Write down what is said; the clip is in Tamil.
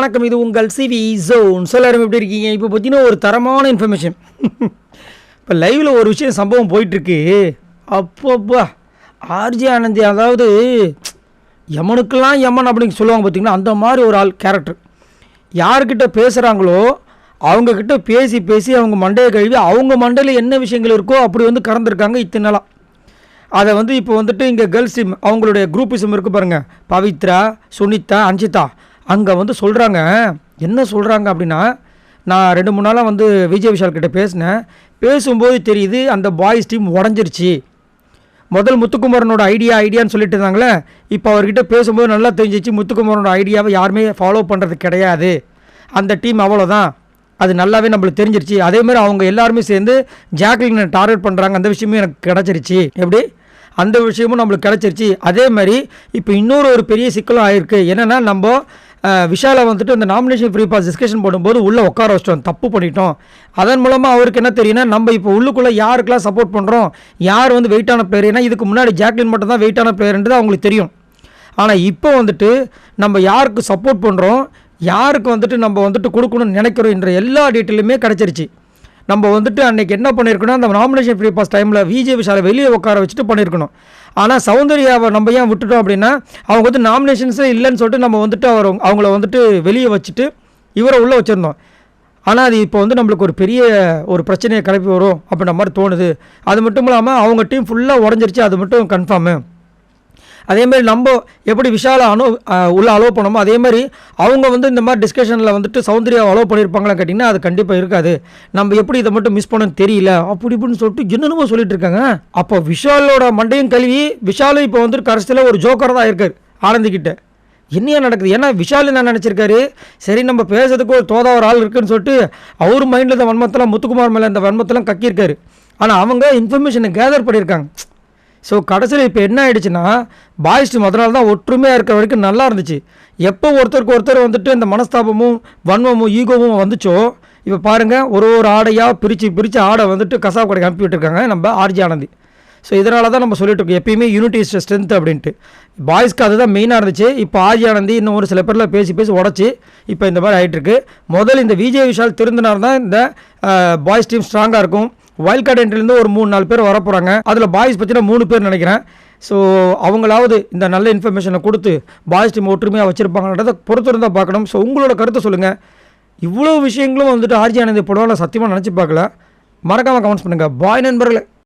வணக்கம். இது உங்கள் சிவி ஜோன். எல்லாரும் எப்படி இருக்கீங்க? இப்போ பார்த்தீங்கன்னா ஒரு தரமான இன்ஃபர்மேஷன் இப்போ லைவில் ஒரு விஷயம் சம்பவம் போயிட்டுருக்கு. அப்பப்பா. ஆர்ஜி ஆனந்தி அதாவது யமனுக்கெல்லாம் யமன் அப்படின்னு சொல்லுவாங்க பார்த்தீங்கன்னா அந்த மாதிரி ஒரு ஆள் கேரக்டர் யார்கிட்ட பேசுகிறாங்களோ அவங்கக்கிட்ட பேசி பேசி அவங்க மண்டையை கழுவி அவங்க மண்டையில் என்ன விஷயங்கள் இருக்கோ அப்படி வந்து கறந்துருக்காங்க இத்தனை நாளாக அதை வந்து இப்போ வந்துட்டு இங்கே கேர்ள்ஸ் டீம் அவங்களுடைய குரூப்பிசம் இருக்குது பாருங்கள் பவித்ரா சுனிதா அஞ்சிதா. அங்கே வந்து சொல்கிறாங்க என்ன சொல்கிறாங்க அப்படின்னா நான் ரெண்டு மூணு நாளாக வந்து விஜய் விஷால் கிட்டே பேசினேன். பேசும்போது தெரியுது அந்த பாய்ஸ் டீம் உடஞ்சிருச்சு. முதல் முத்துக்குமாரனோட ஐடியா ஐடியான்னு சொல்லிட்டு இருந்தாங்களே இப்போ அவர்கிட்ட பேசும்போது நல்லா தெரிஞ்சிச்சு முத்துக்குமாரனோட ஐடியாவை யாருமே ஃபாலோ பண்ணுறது கிடையாது. அந்த டீம் அவ்வளோதான் அது நல்லாவே நம்மளுக்கு தெரிஞ்சிருச்சு. அதேமாதிரி அவங்க எல்லாருமே சேர்ந்து ஜாக்லினை டார்கெட் பண்ணுறாங்க அந்த விஷயமும் எனக்கு கிடச்சிருச்சு. எப்படி? அந்த விஷயமும் நம்மளுக்கு கிடச்சிருச்சு. அதே மாதிரி இப்போ இன்னொரு ஒரு பெரிய சிக்கலும் ஆயிருக்கு. என்னென்னா நம்ம விஷாலை வந்துட்டு அந்த நாமினேஷன் ஃப்ரீ பாஸ் டிஸ்கஷன் போடும்போது உள்ளே உட்கார வச்சிட்டோம். தப்பு பண்ணிட்டோம். அதன் மூலமாக அவருக்கு என்ன தெரியும்னா நம்ம இப்போ உள்ளுக்குள்ளே யாருக்கெல்லாம் சப்போர்ட் பண்ணுறோம் யார் வந்து வெயிட்டான பிளேயர் ஏன்னா இதுக்கு முன்னாடி ஜாக்லின் மட்டும் தான் வெயிட்டான பிளேயர்ன்றது அவங்களுக்கு தெரியும். ஆனால் இப்போ வந்துட்டு நம்ம யாருக்கு சப்போர்ட் பண்ணுறோம் யாருக்கு வந்துட்டு நம்ம வந்துட்டு கொடுக்கணும்னு நினைக்கிறோம் என்ற எல்லா டீட்டெயிலுமே கிடச்சிருச்சு. நம்ம வந்துட்டு அன்னைக்கு என்ன பண்ணியிருக்கணும் அந்த நாமினேஷன் ஃப்ரீ பாஸ் டைமில் விஜய் விஷாலை வெளியே உட்கார வச்சுட்டு பண்ணியிருக்கணும் ஆனால் சௌந்தர்யாவை நம்ம ஏன் விட்டுட்டோம் அப்படின்னா அவங்க வந்து நாமினேஷன்ஸே இல்லைன்னு சொல்லிட்டு நம்ம வந்துட்டு அவர் அவங்கள வந்துட்டு வெளியே வச்சுட்டு இவரை உள்ளே வச்சுருந்தோம். ஆனால் அது இப்போ வந்து நம்மளுக்கு ஒரு பெரிய ஒரு பிரச்சனையை கிளப்பி வரும் அப்படின்ற மாதிரி தோணுது. அது மட்டும் இல்லாமல் அவங்க டீம் ஃபுல்லாக உடஞ்சிருச்சு. அது மட்டும் கன்ஃபார்மு அதேமாதிரி நம்ம எப்படி விஷால அனு உள்ளே உள்ள அலோவ் பண்ணோமோ அதே மாதிரி அவங்க வந்து இந்த மாதிரி டிஸ்கஷனில் வந்துட்டு சௌந்தர்யா அலோவ் பண்ணியிருப்பாங்களா கேட்டிங்கன்னா அது கண்டிப்பாக இருக்காது. நம்ம எப்படி இதை மட்டும் மிஸ் பண்ணணும்னு தெரியல. அப்படி இப்படின்னு சொல்லிட்டு என்னென்னமோ சொல்லிட்டு இருக்காங்க. அப்போ விஷாலோட மண்டையும் கழுவி விஷாலும் இப்போ வந்துட்டு கடைசியில் ஒரு ஜோக்கர் தான் இருக்கார் ஆனந்திக்கிட்ட என்னையா நடக்குது? ஏன்னா விஷால் என்ன நினச்சிருக்காரு? சரி நம்ம பேசுறதுக்கு ஒரு தோதா ஒரு ஆள் இருக்குன்னு சொல்லிட்டு அவர் மைண்டில் இந்த வன்மத்தெல்லாம் முத்துக்குமார் மேலே இந்த வன்மத்தெல்லாம் கக்கியிருக்காரு. ஆனால் அவங்க இன்ஃபர்மேஷனை கேதர் பண்ணியிருக்காங்க. ஸோ கடைசியில் இப்போ என்ன ஆயிடுச்சுன்னா பாய்ஸ் டீம் நாள் தான் ஒற்றுமையாக இருக்கிற வரைக்கும் நல்லா இருந்துச்சு. எப்போ ஒருத்தருக்கு ஒருத்தர் வந்துட்டு இந்த மனஸ்தாபமும் வன்மமும் ஈகோவும் வந்துச்சோ இப்போ பாருங்கள் ஒரு ஒரு ஆடையாக பிரித்து பிரித்து ஆடை வந்துட்டு கசாப் கடைக்கு அனுப்பி விட்டுருக்காங்க நம்ம ஆர்ஜி ஆனந்தி. ஸோ இதனால தான் நம்ம சொல்லிட்டு இருக்கோம் எப்பயுமே யூனிட்டி இஸ் ஸ்ட்ரென்த் அப்படின்ட்டு. பாய்ஸ்க்கு அதுதான் மெயினாக இருந்துச்சு. இப்போ ஆர்ஜி ஆனந்தி இன்னும் ஒரு சில பேரில் பேசி பேசி உடச்சி இப்போ இந்த மாதிரி ஆகிட்டுருக்கு முதல் இந்த விஜய் விஷால் திருந்தினார் தான் இந்த பாய்ஸ் டீம் ஸ்ட்ராங்காக இருக்கும். வைல்ட் கார்டு என்ட்ரிலேருந்து ஒரு மூணு நாலு பேர் வரப்போகிறாங்க அதில் பாய்ஸ் பற்றினா மூணு பேர் நினைக்கிறேன். ஸோ அவங்களாவது இந்த நல்ல இன்ஃபர்மேஷனை கொடுத்து பாய்ஸ் டீம் ஒற்றுமையாக வச்சுருப்பாங்கன்றதை பொறுத்திருந்தால் பார்க்கணும். ஸோ உங்களோட கருத்தை சொல்லுங்கள் இவ்வளோ விஷயங்களும் வந்துட்டு ஆர்ஜி ஆனந்தி போடுவாங்க சத்தியமாக நினச்சி பார்க்கல. மறக்காமல் கமெண்ட்ஸ் பண்ணுங்கள் பாய் நண்பர்களே.